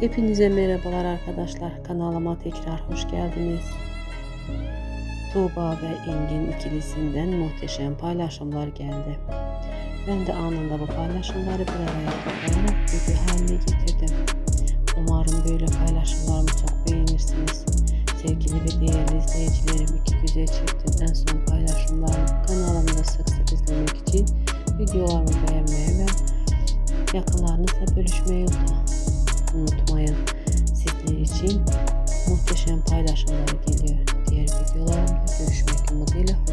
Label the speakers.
Speaker 1: Hepinize merhabalar arkadaşlar. Kanalıma tekrar hoş geldiniz. Tuğba ve Engin ikilisinden muhteşem paylaşımlar geldi. Ben de anında bu paylaşımları bir araya toplayarak video haline getirdim. Umarım böyle paylaşımlarımı çok beğenirsiniz. Sevgili ve değerli izleyicilerim iki güzel en son paylaşımlarımı kanalımda sık sık izlemek için videolarımı beğenmeyi ve yakınlarınızla bölüşmeyi unutmayın unutmayın. Sizler için muhteşem paylaşımlar geliyor. Diğer videolarımda görüşmek umuduyla.